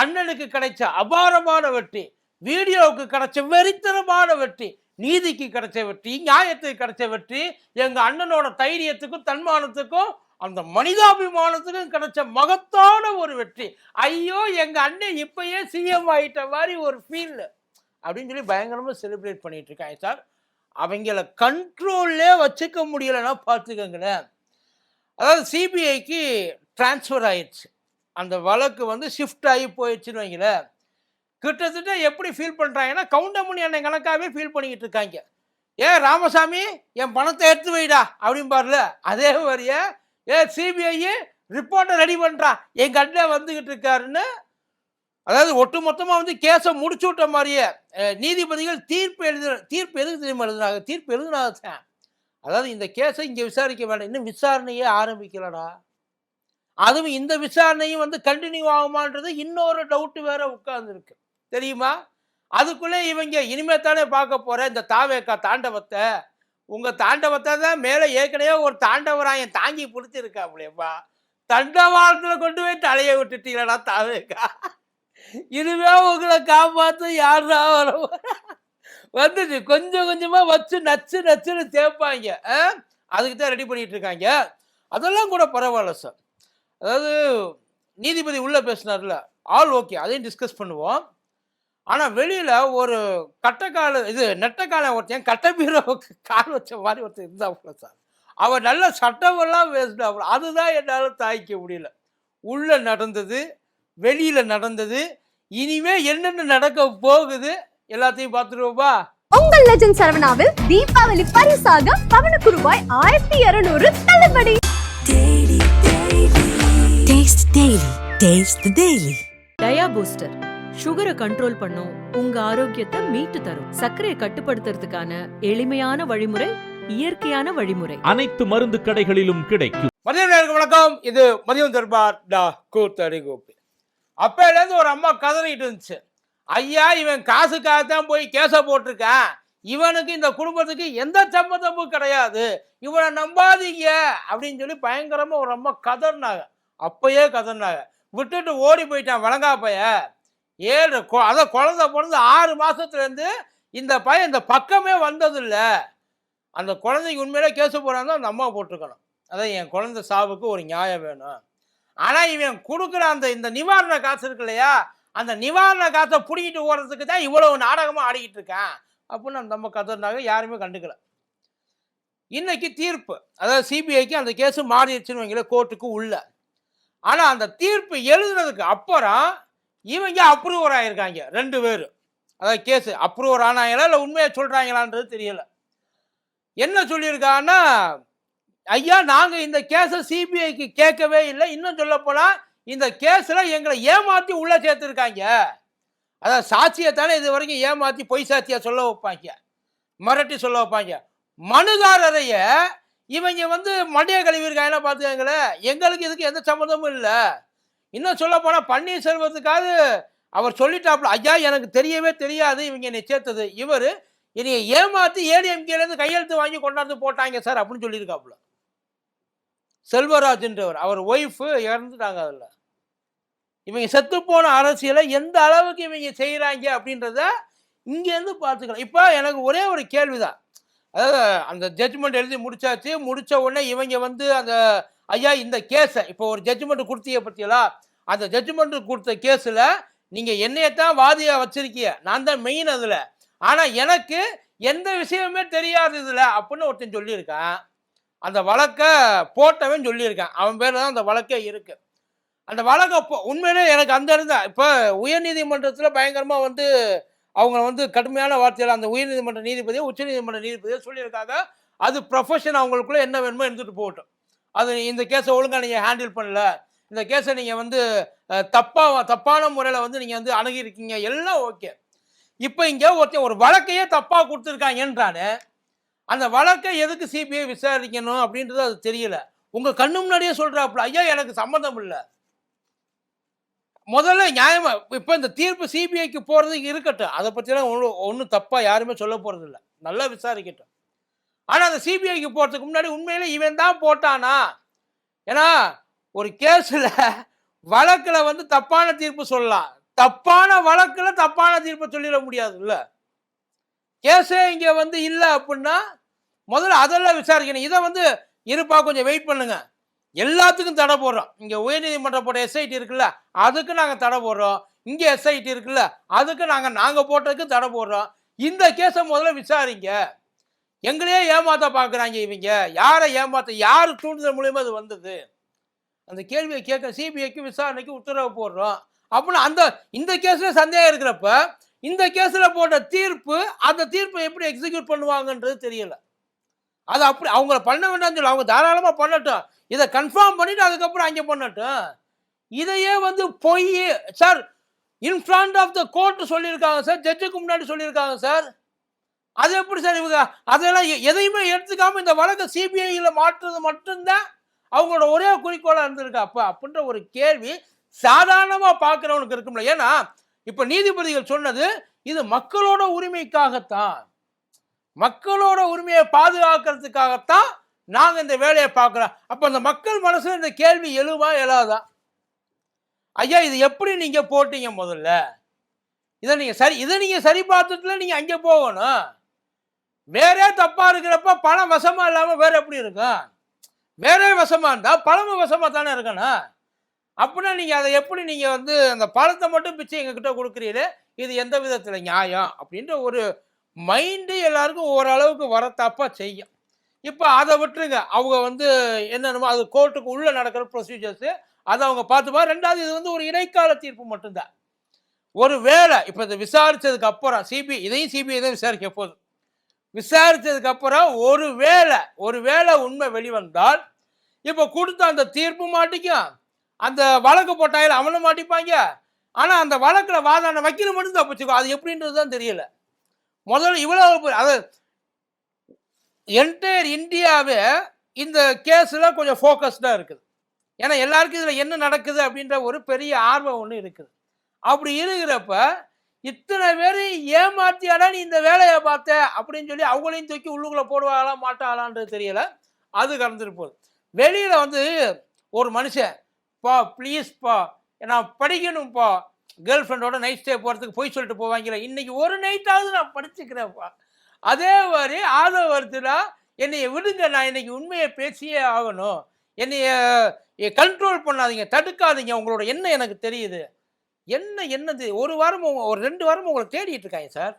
அண்ணனுக்கு கிடைச்ச அபாரமான வெற்றி வீடியோவுக்கு கிடைச்ச வெறித்தனமான வெற்றி நீதிக்கு கிடைச்ச வெற்றி நியாயத்துக்கு கிடைச்ச வெற்றி எங்கள் அண்ணனோட தைரியத்துக்கும் தன்மானத்துக்கும் அந்த மனிதாபிமானத்துக்கும் கிடைச்ச மகத்தான ஒரு வெற்றி ஐயோ எங்கள் அண்ணன் இப்பயே சிஎம் ஆகிட்ட மாதிரி ஒரு ஃபீல் அப்படின்னு சொல்லி பயங்கரமாக செலிப்ரேட் பண்ணிட்டு இருக்காங்க சார் அவங்கள கண்ட்ரோல்லே வச்சுக்க முடியலைன்னா பார்த்துக்கங்களேன். அதாவது சிபிஐக்கு ட்ரான்ஸ்ஃபர் ஆயிடுச்சு. அந்த வழக்கு வந்து ஷிஃப்ட் ஆகி போயிடுச்சுன்னு வைங்களேன். கிட்டத்தட்ட எப்படி ஃபீல் பண்ணுறாங்கன்னா கவுண்டமணி அண்ணன் கணக்காகவே ஃபீல் பண்ணிக்கிட்டு இருக்காங்க. ஏ ராமசாமி என் பணத்தை எடுத்து வைடா அப்படிம்பார்ல அதே மாதிரியே ஏ சிபிஐ ரிப்போர்ட்டை ரெடி பண்ணுறா என் அண்ணன் வந்துக்கிட்டு இருக்காருன்னு அதாவது ஒட்டுமொத்தமாக வந்து கேஸை முடிச்சு விட்ட மாதிரியே நீதிபதிகள் தீர்ப்பு எழுது தீர்ப்பு எதுக்கு தெரியுமா எழுதுனாங்க? தீர்ப்பு எழுதுனாங்க. அதாவது இந்த கேஸை இங்கே விசாரிக்க வேண்டாம். இன்னும் விசாரணையே ஆரம்பிக்கலடா. அதுவும் இந்த விசாரணையும் வந்து கண்டினியூ ஆகுமான்றது இன்னொரு டவுட்டு வேற உட்கார்ந்துருக்கு. தெரியுமா? அதுக்குள்ளே இவங்க இனிமே தானே பார்க்க போகிறேன் இந்த தாவேக்கா தாண்டவத்தை. உங்கள் தாண்டவத்தை தான் மேலே ஏற்கனவே ஒரு தாண்டவராயன் தாங்கி பிடிச்சிருக்காப்லையப்பா தண்டவாளத்தில் கொண்டு போய் தலையை விட்டுட்டீங்களா தாவேக்கா. இதுவே உங்களை காப்பாற்ற யாரா வர வந்துச்சு கொஞ்சம் கொஞ்சமாக வச்சு நச்சு நச்சுன்னு தேய்ப்பாங்க. ஆ? அதுக்கு தான் ரெடி பண்ணிட்டு இருக்காங்க. அதெல்லாம் கூட பரவாயில்ல சார் அதாவது நீதிபதி உள்ள பேசினார்ல ஆல் ஓகே அதையும் டிஸ்கஸ் பண்ணுவோம். ஆனா வெளியில ஒரு கட்டக்கால இது நெட்டக்கால ஒருத்தன் கட்டபீரோவுக்கு கால் வச்ச மாதிரி ஒருத்தன் இருந்தாப்புல சார். அவர் நல்ல சட்டமெல்லாம் பேசினாப்புல. அதுதான் என்னால் தாய்க்க முடியல. உள்ள நடந்தது வெளியில நடந்தது இனிமே என்னென்ன நடக்க போகுது எல்லாத்தையும் பார்த்துருவோமா? உங்கள் லெஜண்ட் சரவணாவில் தீபாவளி பரிசாக பவனுக்கு ரூபாய் ஆயிரத்தி இருநூறு தள்ளுபடி. Taste the Daily. Dia booster சுகரை கண்ட்ரோல் பண்ணும் உங்க ஆரோக்கியத்தை மீட்டு தரும். சர்க்கரையை கட்டுப்படுத்துறதுக்கான எளிமையான வழிமுறை இயற்கையான வழிமுறை. அனைத்து மருந்து கடைகளிலும் கிடைக்கும். மதியம் நேருக்கு வணக்கம். இது மதியம் தர்பார் டா கூத்தடி கோப்பி அப்பையிலேருந்து ஒரு அம்மா கதறிட்டு இருந்துச்சு. ஐயா இவன் காசுக்காக தான் போய் கேஸை போட்டிருக்கான் இவனுக்கு இந்த குடும்பத்துக்கு எந்த சம்மந்தமும் கிடையாது. இவனை நம்பாதீங்க அப்படின்னு சொல்லி பயங்கரமா ஒரு அம்மா கதறினாங்க. அப்பயே கதறினாங்க விட்டுட்டு ஓடி போயிட்டான் வழங்கா பைய. ஏழு கொ- அதான் குழந்த பிறந்து ஆறு மாதத்துலேருந்து இந்த பையன் இந்த பக்கமே வந்ததில்ல. அந்த குழந்தைக்கு உண்மையிலே கேஸ் போறாங்க அந்த அம்மா போட்டிருக்கணும். அதான் என் குழந்தை சாவுக்கு ஒரு நியாயம் வேணும். ஆனால் இவன் கொடுக்குற அந்த இந்த நிவாரண காசு இருக்கு இல்லையா? அந்த நிவாரண காசை பிடிக்கிட்டு ஓடுறதுக்கு தான் இவ்வளவு நாடகமாக ஆடிக்கிட்டு இருக்கான். அப்படின்னு அந்த நம்ம கதறினாங்க யாருமே கண்டுக்கல. இன்னைக்கு தீர்ப்பு. அதாவது சிபிஐக்கு அந்த கேஸு மாறிடுச்சுன்னு வைங்களேன் கோர்ட்டுக்கு உள்ள. ஆனால் அந்த தீர்ப்பு எழுதுனதுக்கு அப்புறம் இவங்க அப்ரூவர் ஆகியிருக்காங்க ரெண்டு பேர். அதாவது கேஸ் அப்ரூவர் ஆனாங்களா இல்லை உண்மையாக சொல்கிறாங்களான்றது தெரியல. என்ன சொல்லியிருக்காங்கன்னா ஐயா நாங்கள் இந்த கேஸை சிபிஐக்கு கேட்கவே இல்லை. இன்னும் சொல்லப்போனால் இந்த கேஸில் எங்களை ஏமாற்றி உள்ளே சேர்த்துருக்காங்க. அதான் சாட்சியை தானே இது வரைக்கும் ஏமாற்றி பொய் சாட்சியாக சொல்ல வைப்பாங்க மிரட்டி சொல்ல வைப்பாங்க. மனுதாரரைய இவங்க வந்து மண்டிய கழுவிருக்காங்க பார்த்துக்கங்களேன் எங்களுக்கு இதுக்கு எந்த சம்மந்தமும் இல்லை. இன்னும் சொல்ல போனால் பன்னீர்செல்வத்துக்காவது அவர் சொல்லிட்டாப்புல ஐயா எனக்கு தெரியவே தெரியாது இவங்க என்னை சேர்த்தது. இவர் என்னை ஏமாற்றி ஏடிஎம்கேலேருந்து கையெழுத்து வாங்கி கொண்டாந்து போட்டாங்க சார் அப்படின்னு சொல்லியிருக்காப்புல. செல்வராஜ்ன்றவர் அவர் ஒய்ஃபு இறந்துட்டாங்க அதில். இவங்க செத்து போன அரசியலை எந்த அளவுக்கு இவங்க செய்கிறாங்க அப்படின்றத இங்கேருந்து பார்த்துக்கலாம். இப்போ எனக்கு ஒரே ஒரு கேள்விதான். அதாவது அந்த ஜட்ஜ்மெண்ட் எழுதி முடிச்சாச்சு. முடிச்ச உடனே இவங்க வந்து அந்த ஐயா இந்த கேஸை இப்போ ஒரு ஜட்ஜ்மெண்ட் கொடுத்தீங்க பற்றியலா அந்த ஜட்ஜ்மெண்ட் கொடுத்த கேஸில் நீங்கள் என்னையத்தான் வாதியாக வச்சிருக்கீங்க. நான் தான் மெயின் அதில். ஆனால் எனக்கு எந்த விஷயமே தெரியாது இதில் அப்படின்னு ஒருத்தன் சொல்லியிருக்கான். அந்த வழக்கை போட்டவன் சொல்லியிருக்கான். அவன் பேரில் தான் அந்த வழக்கே இருக்கு. அந்த வழக்கை இப்போ உண்மையிலே எனக்கு அந்த இருந்தால் இப்போ உயர்நீதிமன்றத்தில் பயங்கரமாக வந்து அவங்க வந்து கடுமையான வார்த்தையில் அந்த உயர்நீதிமன்ற நீதிபதியோ உச்சநீதிமன்ற நீதிபதியோ சொல்லியிருக்காங்க. அது ப்ரொஃபஷன் அவங்களுக்குள்ள என்ன வேணுமோ இருந்துட்டு போகட்டும். அது இந்த கேஸை ஒழுங்காக நீங்கள் ஹேண்டில் பண்ணல. இந்த கேஸை நீங்கள் வந்து தப்பாக தப்பான முறையில் வந்து நீங்கள் வந்து அணுகியிருக்கீங்க. எல்லாம் ஓகே இப்போ இங்கே ஒருத்தன் ஒரு வழக்கையே தப்பாக கொடுத்துருக்காங்கன்றானே அந்த வழக்கை எதுக்கு சிபிஐ விசாரிக்கணும் அப்படின்றது அது தெரியல. உங்கள் கண்ணு முன்னாடியே சொல்கிறாப்புல ஐயா எனக்கு சம்மந்தம் இல்லை. முதல்ல நியாயமா இப்போ இந்த தீர்ப்பு சிபிஐக்கு போகிறது இருக்கட்டும். அதை பற்றிலாம் ஒன்றும் ஒன்றும் தப்பாக யாருமே சொல்ல போகிறது இல்லை. நல்லா விசாரிக்கட்டும். ஆனால் அந்த சிபிஐக்கு போகிறதுக்கு முன்னாடி உண்மையில இவன் தான் போட்டானா? ஏன்னா ஒரு கேஸில் வழக்கில் வந்து தப்பான தீர்ப்பு சொல்லலாம். தப்பான வழக்கில் தப்பான தீர்ப்பை சொல்லிட முடியாதுல்ல கேஸே இங்கே வந்து இல்லை அப்படின்னா முதல்ல அதெல்லாம் விசாரிக்கணும். இதை வந்து இருப்பா கொஞ்சம் வெயிட் பண்ணுங்கள் எல்லாத்துக்கும் தடை போடுறோம். இங்கே உயர்நீதிமன்றம் போட்ட எஸ்ஐடி இருக்குல்ல அதுக்கு நாங்கள் தடை போடுறோம். இங்கே எஸ்ஐடி இருக்குல்ல அதுக்கு நாங்கள் நாங்கள் போட்டதுக்கு தடை போடுறோம். இந்த கேஸை முதல்ல விசாரிங்க. எங்களையே ஏமாத்த பார்க்குறாங்க இவங்க. யாரை ஏமாத்த யார் தூண்டுதல் மூலியமாக அது வந்தது? அந்த கேள்வியை கேட்க சிபிஐக்கு விசாரணைக்கு உத்தரவு போடுறோம். அப்படின்னு அந்த இந்த கேஸில் சந்தேகம் இருக்கிறப்ப இந்த கேஸில் போட்ட தீர்ப்பு அந்த தீர்ப்பை எப்படி எக்ஸிக்யூட் பண்ணுவாங்கன்றது தெரியல. அது அப்படி அவங்கள பண்ண வேண்டாம்னு சொல்லி அவங்க தாராளமாக பண்ணட்டும். இதை கன்ஃபார்ம் பண்ணிட்டு அதுக்கப்புறம் அங்கே பண்ணட்டும் இதையே வந்து பொய் sir in front of the court சொல்லியிருக்காங்க சார் ஜட்ஜுக்கு முன்னாடி சொல்லியிருக்காங்க சார் அது எப்படி சார் இவங்க அதெல்லாம் எ- எதையுமே எடுத்துக்காம இந்த வழக்கை சிபிஐயில் மாற்றுறது மட்டும்தான் அவங்களோட ஒரே குறிக்கோளாக இருந்திருக்கு. அப்போ அப்படின்ற ஒரு கேள்வி சாதாரணமாக பார்க்குறவனுக்கு இருக்கும்ல. ஏன்னா இப்போ நீதிபதிகள் சொன்னது இது மக்களோட உரிமைக்காகத்தான். மக்களோட உரிமையை பாதுகாக்கிறதுக்காகத்தான் நாங்கள் இந்த வேலையை பார்க்குறோம். அப்போ அந்த மக்கள் மனசில் இந்த கேள்வி எழுவா எழாதா? ஐயா இது எப்படி நீங்கள் போட்டீங்க முதல்ல? இதை நீங்கள் சரி இதை நீங்கள் சரி பார்த்துட்டுல நீங்கள் அங்கே போகணும். வேறே தப்பாக இருக்கிறப்ப பணம் வசமாக இல்லாமல் வேறு எப்படி இருக்கும்? வேறே வசமாக இருந்தால் பணமும் வசமாக தானே இருக்கணும். அப்படின்னா நீங்கள் அதை எப்படி நீங்கள் வந்து அந்த பழத்தை மட்டும் பிச்சை எங்ககிட்ட கொடுக்குறீங்களே இது எந்த விதத்தில் நியாயம்? அப்படின்ற ஒரு மைண்டு எல்லாருக்கும் ஓரளவுக்கு வரத்தப்பா செய்யும். இப்போ அதை விட்டுருங்க. அவங்க வந்து என்னென்னமோ அது கோர்ட்டுக்கு உள்ளே நடக்கிற ப்ரொசீஜர்ஸு அதை அவங்க பார்த்துப்பா ரெண்டாவது இது வந்து ஒரு இடைக்கால தீர்ப்பு மட்டும்தான். ஒரு வேளை இப்போ இதை விசாரித்ததுக்கு அப்புறம் சிபிஐ இதையும் சிபிஐ தான் விசாரிக்க போதும் விசாரித்ததுக்கு அப்புறம் ஒரு வேளை ஒரு வேளை உண்மை வெளிவந்தால் இப்போ கொடுத்த அந்த தீர்ப்பு மாட்டிக்கும். அந்த வழக்கு போட்டாயில் அவனும் மாட்டிப்பாங்க. ஆனால் அந்த வழக்கில் வாதான வக்கீல் மட்டும் தப்பிச்சுக்கோ அது எப்படின்றது தான் தெரியல. முதல்ல இவ்வளோ அதை என்டையர் இந்தியாவே இந்த கேஸில் கொஞ்சம் ஃபோக்கஸ்டாக இருக்குது. ஏன்னா எல்லாருக்கும் இதில் என்ன நடக்குது அப்படின்ற ஒரு பெரிய ஆர்வம் ஒன்று இருக்குது. அப்படி இருக்கிறப்ப இத்தனை பேர் ஏமாத்தியாடா நீ இந்த வேலையை பார்த்த? அப்படின்னு சொல்லி அவங்களையும் தூக்கி உள்ளுக்குள்ளே போடுவாங்களா மாட்டாங்களான்றது தெரியல. அது கலந்துருப்போம் வெளியில் வந்து ஒரு மனுஷன் பா ப்ளீஸ்ப்பா நான் படிக்கணும்ப்பா கேர்ள் ஃப்ரெண்டோட நைட் ஸ்டே போகிறதுக்கு போய் சொல்லிட்டு போவாங்களே இன்னைக்கு ஒரு நைட்டாவது நான் படிச்சுக்கிறேன்ப்பா. அதே மாதிரி ஆதவர்த்தினா என்னைய விடுங்க நான் இன்னைக்கு உண்மையை பேசியே ஆகணும். என்னைய கண்ட்ரோல் பண்ணாதீங்க தடுக்காதீங்க. உங்களோட என்ன எனக்கு தெரியுது. என்ன என்னது? ஒரு வாரம் ஒரு ரெண்டு வாரம் உங்களை தேடிட்டு இருக்காங்க சார்.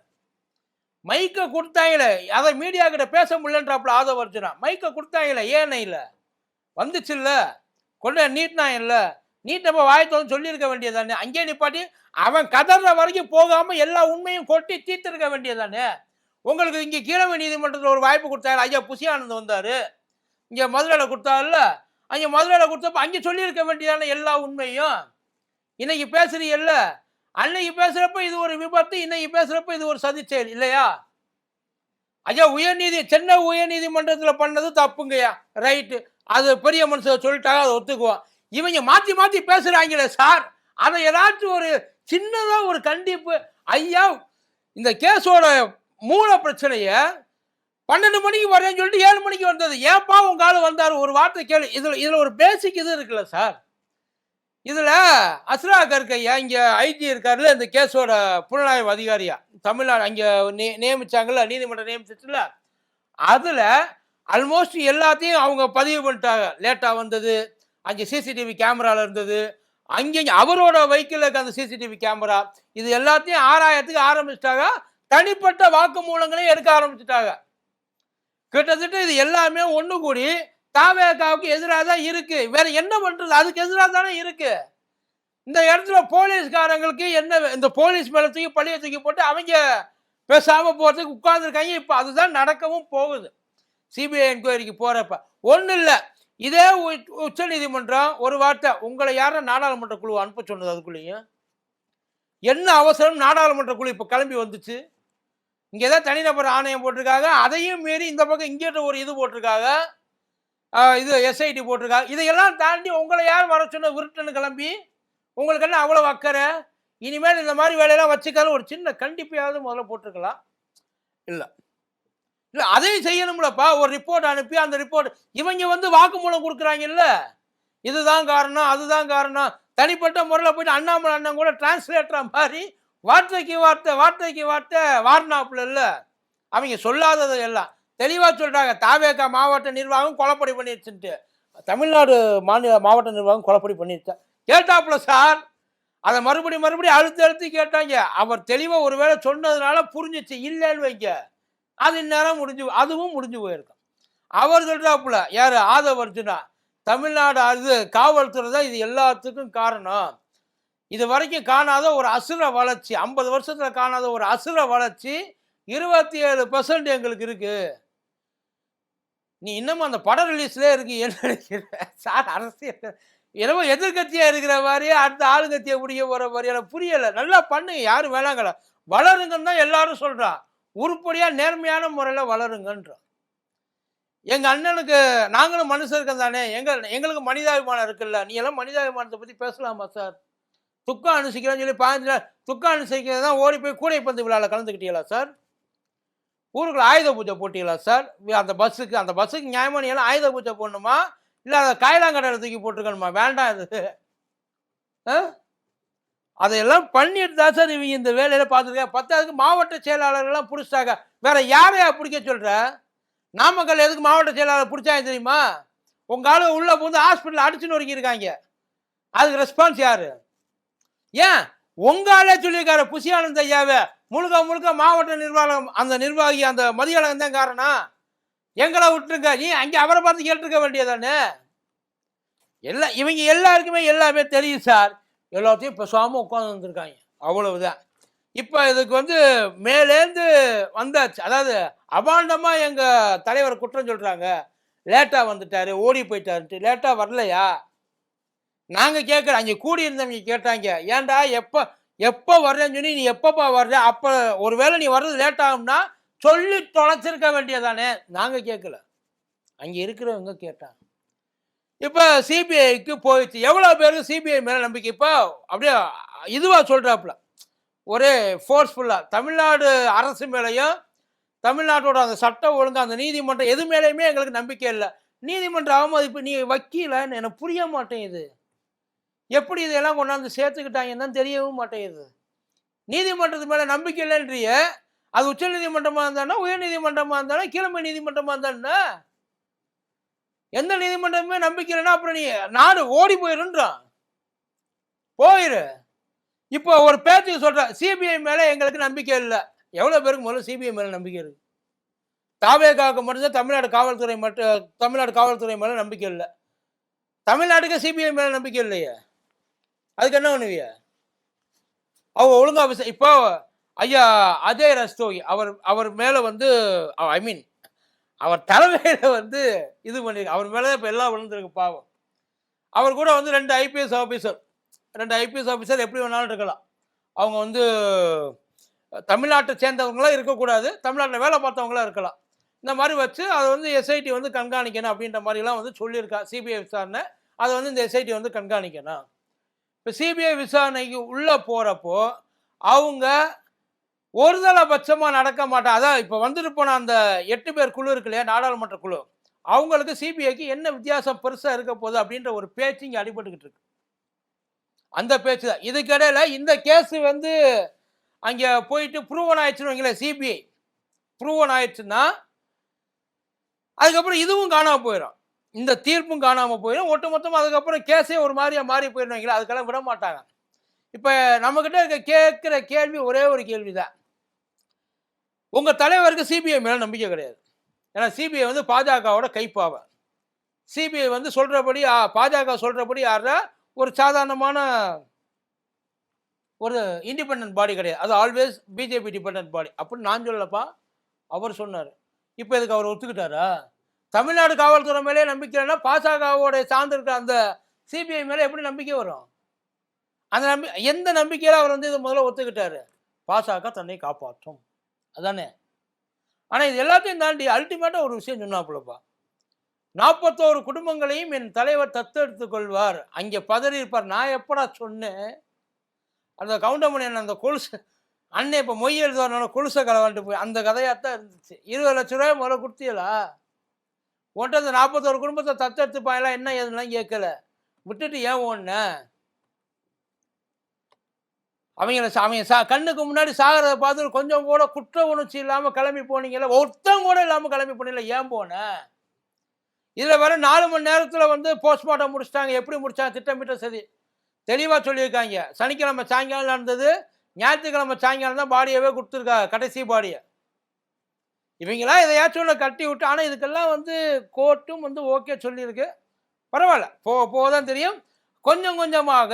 மைக்கை கொடுத்தாங்களே. அதை மீடியா கிட்ட பேச முடியலன்றாப்புல ஆதவர்ஜுனா. மைக்கை கொடுத்தாங்களே ஏன் இல்லை? வந்துச்சு இல்லை கொண்டு நீட்னா இல்லை. நீட்டப்ப வாயத்தோன்னு சொல்லியிருக்க வேண்டியதானே அங்கே நிப்பாட்டி அவன் கதற வரைக்கும் போகாமல் எல்லா உண்மையும் கொட்டி தீர்த்திருக்க வேண்டியதானே உங்களுக்கு இங்கே கீழமை நீதிமன்றத்தில் ஒரு வாய்ப்பு கொடுத்தாரு. ஐயா புசியானந்த் வந்தார். இங்கே மதுரையில் கொடுத்தாருல்ல? அங்கே மதுரையில் கொடுத்தப்ப அங்கே சொல்லியிருக்க வேண்டியதான எல்லா உண்மையும்? இன்னைக்கு பேசுறீங்கல்ல? அன்னைக்கு பேசுகிறப்ப இது ஒரு விபத்து இன்னைக்கு பேசுகிறப்ப இது ஒரு சதி செயல் இல்லையா? ஐயா உயர்நீதி சென்னை உயர்நீதிமன்றத்தில் பண்ணது தப்புங்கய்யா. ரைட்டு. அது பெரிய மனுஷன் சொல்லிட்டாங்க அதை ஒத்துக்குவோம் இவங்க மாற்றி மாற்றி பேசுகிறாங்களே சார். அதை ஏதாச்சும் ஒரு சின்னதாக ஒரு கண்டிப்பு. ஐயா இந்த கேஸோட மூல பிரச்சனையை பன்னெண்டு மணிக்கு வரேன்னு சொல்லிட்டு ஏழு மணிக்கு வந்தது. ஏன்பா உங்க ஆளு வந்தார்? ஒரு வார்த்தை கேளு. இதில் இதில் ஒரு பேசிக் இது இருக்குல்ல சார். இதில் அஸ்ரா கற்கையா இங்கே ஐஜி இருக்காருல்ல இந்த கேஸோட புலனாய்வு அதிகாரியா. தமிழ்நாடு அங்கே நே நியமிச்சாங்கல்ல நீதிமன்றம் நியமிச்சிச்சுல அதில் ஆல்மோஸ்ட் எல்லாத்தையும் அவங்க பதிவு பண்ணிட்டாங்க. லேட்டாக வந்தது. அங்கே சிசிடிவி கேமரால இருந்தது. அங்கே அவரோட வெஹிக்கிளில் இருக்க அந்த சிசிடிவி கேமரா இது எல்லாத்தையும் ஆராயத்துக்கு ஆரம்பிச்சிட்டாங்க. தனிப்பட்ட வாக்குமூலங்களையும் எடுக்க ஆரம்பிச்சிட்டாங்க. கிட்டத்தட்ட இது எல்லாமே ஒன்று கூடி தாவேகாவுக்கு எதிராக தான் இருக்கு. வேற என்ன பண்றது? அதுக்கு எதிராக தானே இருக்கு. இந்த இடத்துல போலீஸ்காரங்களுக்கு என்ன இந்த போலீஸ் மேல தூக்கி பழிய தூக்கி போட்டு அவங்க பேசாம போறதுக்கு உட்கார்ந்துருக்காங்க. இப்போ அதுதான் நடக்கவும் போகுது. சிபிஐ என்கொயரிக்கு போறப்ப. ஒன்றும் இல்லை. இதே உச்ச நீதிமன்றம் ஒரு வார்த்தை உங்களை யாரும் நாடாளுமன்ற குழு அனுப்ப சொன்னது அதுக்குள்ளேயும். என்ன அவசரம்? நாடாளுமன்ற குழு இப்போ கிளம்பி வந்துச்சு. இங்கே தான் தனிநபர் ஆணையம் போட்டிருக்காங்க. அதையும் மீறி இந்த பக்கம் இங்கிட்ட ஒரு இது போட்டிருக்காங்க. இது எஸ்ஐடி போட்டிருக்காங்க. இதையெல்லாம் தாண்டி உங்களை யார் வர சொன்ன விருட்டுன்னு கிளம்பி உங்களுக்கு என்ன அவ்வளோ அக்கறை? இனிமேல் இந்த மாதிரி வேலையெல்லாம் வச்சுக்காலும் ஒரு சின்ன கண்டிப்பையாவது முதல்ல போட்டிருக்கலாம். இல்லை. இல்லை அதையும் செய்யணும்லப்பா. ஒரு ரிப்போர்ட் அனுப்பி அந்த ரிப்போர்ட் இவங்க வந்து வாக்குமூலம் கொடுக்குறாங்கல்ல. இதுதான் காரணம் அதுதான் காரணம். தனிப்பட்ட முறையில் போயிட்டு அண்ணாமலை அண்ணன் கூட டிரான்ஸ்லேட்டரா மாதிரி வார்த்தைக்கு வார்த்தை வார்த்தைக்கு வார்த்தை வார்னாப்புல இல்லை. அவங்க சொல்லாதது எல்லாம். தெளிவாக சொல்கிறாங்க தாவேக்கா மாவட்ட நிர்வாகம் கொலப்படி பண்ணிடுச்சுன்ட்டு தமிழ்நாடு மாநில மாவட்ட நிர்வாகம் கொலப்படி பண்ணிடுச்சா கேட்டாப்புல சார். அதை மறுபடி மறுபடியும் அழுத்து அழுத்து கேட்டாங்க. அவர் தெளிவாக ஒருவேளை சொன்னதுனால புரிஞ்சிச்சு இல்லைன்னு வைங்க. அது இந்நேரம் முடிஞ்சு அதுவும் முடிஞ்சு போயிருக்கும். அவர் சொல்கிறாப்புல யார்? ஆதவ அர்ஜுனா. தமிழ்நாடு அது காவல்துறை தான் இது எல்லாத்துக்கும் காரணம். இது வரைக்கும் காணாத ஒரு அசுர வளர்ச்சி ஐம்பது வருஷத்தில் காணாத ஒரு அசுர வளர்ச்சி இருபத்தி ஏழு பர்சன்ட் எங்களுக்கு இருக்கு. நீ இன்னமும் அந்த படம் ரிலீஸ்லேயே இருக்கு என்ன நினைக்கிற? சார் அரசியல் என்னமோ எதிர்கட்சியாக இருக்கிற மாதிரியே அடுத்த ஆளுங்கட்சியை முடிய போகிற மாதிரி எனக்கு புரியலை. நல்லா பண்ணுங்க யாரும் வேணாங்கல வளருங்கன்னு தான் எல்லாரும் சொல்கிறான் உருப்படியாக நேர்மையான முறையில் வளருங்கன்றான். எங்கள் அண்ணனுக்கு நாங்களும் மனுஷருக்கம் தானே எங்கள் எங்களுக்கு மனிதாபிமானம் இருக்குல்ல? நீ எல்லாம் மனிதாபிமானத்தை பற்றி பேசலாமா சார்? துக்கம் அனுசிக்கிறேன்னு சொல்லி பாஞ்சு துக்கம் அனுசரிக்கிறது தான் ஓடி போய் கூடைப்பந்து விழாவில் கலந்துக்கிட்டீங்களா சார்? ஊருக்குள்ள ஆயுத பூஜை போட்டீங்களா சார்? அந்த பஸ்ஸுக்கு அந்த பஸ்ஸுக்கு நியாயமான நீ எல்லாம் ஆயுத பூஜை போடணுமா? இல்லை அதை காயிலாங்கடையில் தூக்கி போட்டிருக்கணுமா? வேண்டாம் இது. ஆ? அதையெல்லாம் பண்ணிட்டு தான் சார் இவங்க இந்த வேலையில பார்த்துருக்காங்க. பத்தாவதுக்கு மாவட்ட செயலாளர்கள்லாம் பிடிச்சிட்டாங்க. வேற யாரையா பிடிக்க சொல்ற? நாமக்கல் எதுக்கு மாவட்ட செயலாளர் பிடிச்சாங்க தெரியுமா? உங்க ஆளு உள்ள புகுந்து ஹாஸ்பிட்டல் அடிச்சுன்னு ஒருக்கியிருக்காங்க அதுக்கு ரெஸ்பான்ஸ் யாரு? ஏன்? உங்காலே சொல்லியிருக்காரு புசியானந்த ஐயாவே. முழுக்க முழுக்க மாவட்ட நிர்வாகம் அந்த நிர்வாகி அந்த மதியழகன் தான் காரணம். எங்களை விட்டுருங்க. நீ அங்கே அவரை பார்த்து கேட்டிருக்க வேண்டியதானே எல்லாம் இவங்க எல்லாருக்குமே எல்லாமே தெரியும் சார். எல்லாத்தையும் பேசாமல் உட்காந்து வந்திருக்காங்க. அவ்வளவுதான். இப்போ இதுக்கு வந்து மேலேந்து வந்தாச்சு. அதாவது அபாண்டமாக எங்கள் தலைவர் குற்றம் சொல்கிறாங்க லேட்டாக வந்துட்டார் ஓடி போயிட்டாருன்ட்டு. லேட்டாக வரலையா? நாங்கள் கேட்குற அங்கே கூடியிருந்தவங்க கேட்டாங்க ஏன்டா எப்போ எப்போ வர்றேன்னு சொல்லி நீ எப்பப்பா வர்ற? அப்போ ஒருவேளை நீ வர்றது லேட் ஆகும்னா சொல்லி தொலைச்சிருக்க வேண்டியதானே நாங்கள் கேட்கல. அங்கே இருக்கிறவங்க கேட்டாங்க. இப்போ சிபிஐக்கு போயிடுச்சு. எவ்வளோ பேருக்கு சிபிஐ மேலே நம்பிக்கை? இப்போ அப்படியே இதுவாக சொல்கிறாப்புல ஒரே ஃபோர்ஸ்ஃபுல்லாக தமிழ்நாடு அரசு மேலேயும் தமிழ்நாட்டோட அந்த சட்டம் ஒழுங்கு அந்த நீதிமன்றம் எது மேலேயுமே எங்களுக்கு நம்பிக்கை இல்லை. நீதிமன்ற அவமதிப்பு நீ வக்கீலன்னு எனக்கு புரிய மாட்டேங்குது. எப்படி இதெல்லாம் கொண்டாந்து சேர்த்துக்கிட்டாங்கன்னு தான் தெரியவும் மாட்டேங்குது. நீதிமன்றத்து மேலே நம்பிக்கை இல்லைன்றிய அது உச்ச நீதிமன்றமாக இருந்தானா உயர் நீதிமன்றமாக இருந்தானா கீழமை நீதிமன்றமாக இருந்தானா எந்த நீதிமன்றமே நம்பிக்கை இல்லைன்னா அப்புறம் நீ நாடு ஓடி போயிருன்றான் போயிரு. இப்போ ஒரு பேச்சுக்கு சொல்கிற சிபிஐ மேலே எங்களுக்கு நம்பிக்கை இல்லை. எவ்வளோ பேருக்கு முதல்ல சிபிஐ மேலே நம்பிக்கை இருக்குது தாவேகாவுக்கு மட்டும்தான் தமிழ்நாடு காவல்துறை மட்டும் தமிழ்நாடு காவல்துறை மேலே நம்பிக்கை இல்லை. தமிழ்நாட்டுக்கு சிபிஐ மேலே நம்பிக்கை இல்லையே. அதுக்கு என்ன பண்ணுவிய? அவங்க ஒழுங்கா விச இப்போ ஐயா அஜய் ரஸ்தோகி அவர் அவர் மேலே வந்து ஐ மீன் அவர் தலைமையில் வந்து இது பண்ணியிருக்கு அவர் மேலே இப்போ எல்லாம் விழுந்திருக்கு பாவம். அவர் கூட வந்து ரெண்டு ஐபிஎஸ் ஆஃபீஸர் ரெண்டு ஐபிஎஸ் ஆஃபீஸர் எப்படி வேணாலும் இருக்கலாம். அவங்க வந்து தமிழ்நாட்டை சேர்ந்தவங்களாம் இருக்கக்கூடாது தமிழ்நாட்டில் வேலை பார்த்தவங்களாம் இருக்கலாம். இந்த மாதிரி வச்சு அதை வந்து எஸ்ஐடி வந்து கண்காணிக்கணும் அப்படின்ற மாதிரிலாம் வந்து சொல்லியிருக்கா சிபிஐ விசாரணை அதை வந்து இந்த எஸ்ஐடி வந்து கண்காணிக்கணும். இப்போ சிபிஐ விசாரணைக்கு உள்ளே போகிறப்போ அவங்க ஒருதலைபட்சமாக நடக்க மாட்டாங்க அதான் இப்போ வந்துட்டு போன அந்த எட்டு பேர் குழு இருக்கு இல்லையா நாடாளுமன்ற குழு அவங்களுக்கு சிபிஐக்கு என்ன வித்தியாசம் பெருசாக இருக்க போகுது அப்படின்ற ஒரு பேச்சு இங்கே அடிபட்டுக்கிட்டு இருக்கு. அந்த பேச்சு தான். இதுக்கிடையில் இந்த கேஸ் வந்து அங்கே போயிட்டு ப்ரூவன் ஆயிடுச்சுன்னு வைங்களேன் சிபிஐ ப்ரூவன் ஆயிடுச்சுன்னா அதுக்கப்புறம் இதுவும் காணாமல் போயிடும் இந்த தீர்ப்பும் காணாமல் போயிடும். ஒட்டுமொத்தம் அதுக்கப்புறம் கேஸே ஒரு மாதிரியாக மாறி போயிடும் அதுக்கெல்லாம் விட மாட்டாங்க. இப்போ நம்மக்கிட்ட இருக்க கேட்குற கேள்வி ஒரே ஒரு கேள்வி தான் உங்கள் தலைவருக்கு சிபிஐ மேலே நம்பிக்கை கிடையாது. ஏன்னா சிபிஐ வந்து பாஜகவோட கைப்பாவை. சிபிஐ வந்து சொல்கிறபடி பாஜக சொல்கிறபடி யாரா ஒரு சாதாரணமான ஒரு இண்டிபெண்ட் பாடி கிடையாது. அது ஆல்வேஸ் பிஜேபி டிபெண்ட் பாடி அப்படின்னு நான் சொல்லலப்பா. அவர் சொன்னார். இப்போ இதுக்கு அவர் ஒத்துக்கிட்டாரா? தமிழ்நாடு காவல்துறை மேலே நம்பிக்கை இல்லைன்னா பாஜகவோட சார்ந்திருக்க அந்த சிபிஐ மேலே எப்படி நம்பிக்கை வரும்? அந்த நம்பி எந்த நம்பிக்கையில் அவர் வந்து இதை முதல்ல ஒத்துக்கிட்டாரு? பாசக தன்னை காப்பாற்றும். அதானே? ஆனால் இது எல்லாத்தையும் தாண்டி அல்டிமேட்டாக ஒரு விஷயம் சொன்னாப்புலப்பா. நாற்பத்தோரு குடும்பங்களையும் என் தலைவர் தத்தெடுத்து கொள்வார். அங்கே பதறி இருப்பார். நான் எப்படா சொன்னேன்? அந்த கவுண்டமணி அந்த கொலுசு அண்ணன் இப்போ மொய் எழுதுவார். கொலுசை கலவான்ட்டு போய் அந்த கதையாக தான் இருந்துச்சு. இருபது லட்ச ரூபாய் முதல்ல கொடுத்தீங்களா ஒன்றது நாற்பத்தோரு குடும்பத்தை தத்தெடுத்துப்பாங்களா என்ன ஏதுலாம் கேட்கல. விட்டுட்டு ஏன் ஒன்று அவங்கள அவங்க சா கண்ணுக்கு முன்னாடி சாகிறத பார்த்து கொஞ்சம் கூட குற்ற உணர்ச்சி இல்லாமல் கிளம்பி போனீங்கல்ல? ஒருத்தம் கூட இல்லாமல் கிளம்பி போனீங்களா ஏன் போனேன் இதில் வர நாலு மணி நேரத்தில் வந்து போஸ்ட்மார்ட்டம் முடிச்சிட்டாங்க. எப்படி முடித்தாங்க திட்டமிட்ட சரி தெளிவாக சொல்லியிருக்காங்க. சனிக்கிழமை சாயங்காலம் நடந்தது. ஞாயிற்றுக்கிழமை சாயங்காலம் தான் பாடியவே கொடுத்துருக்காங்க. கடைசி பாடியை. இவங்களாம் எதையாச்சும் ஒன்று கட்டி விட்டு ஆனால் இதுக்கெல்லாம் வந்து கோர்ட்டும் வந்து ஓகே சொல்லியிருக்கு. பரவாயில்ல. போ போதான் தெரியும். கொஞ்சம் கொஞ்சமாக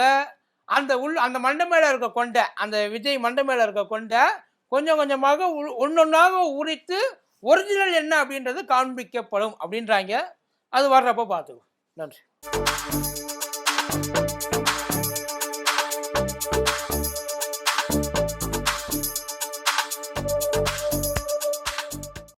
அந்த உள் அந்த மண்டை மேலே இருக்க கொண்ட அந்த விஜய் மண்டை மேலே இருக்க கொண்ட கொஞ்சம் கொஞ்சமாக ஒன்றொன்றாக உரித்து ஒரிஜினல் என்ன அப்படின்றது காண்பிக்கப்படும் அப்படின்றாங்க. அது வர்றப்போ பார்த்துக்குவோம் நன்றி.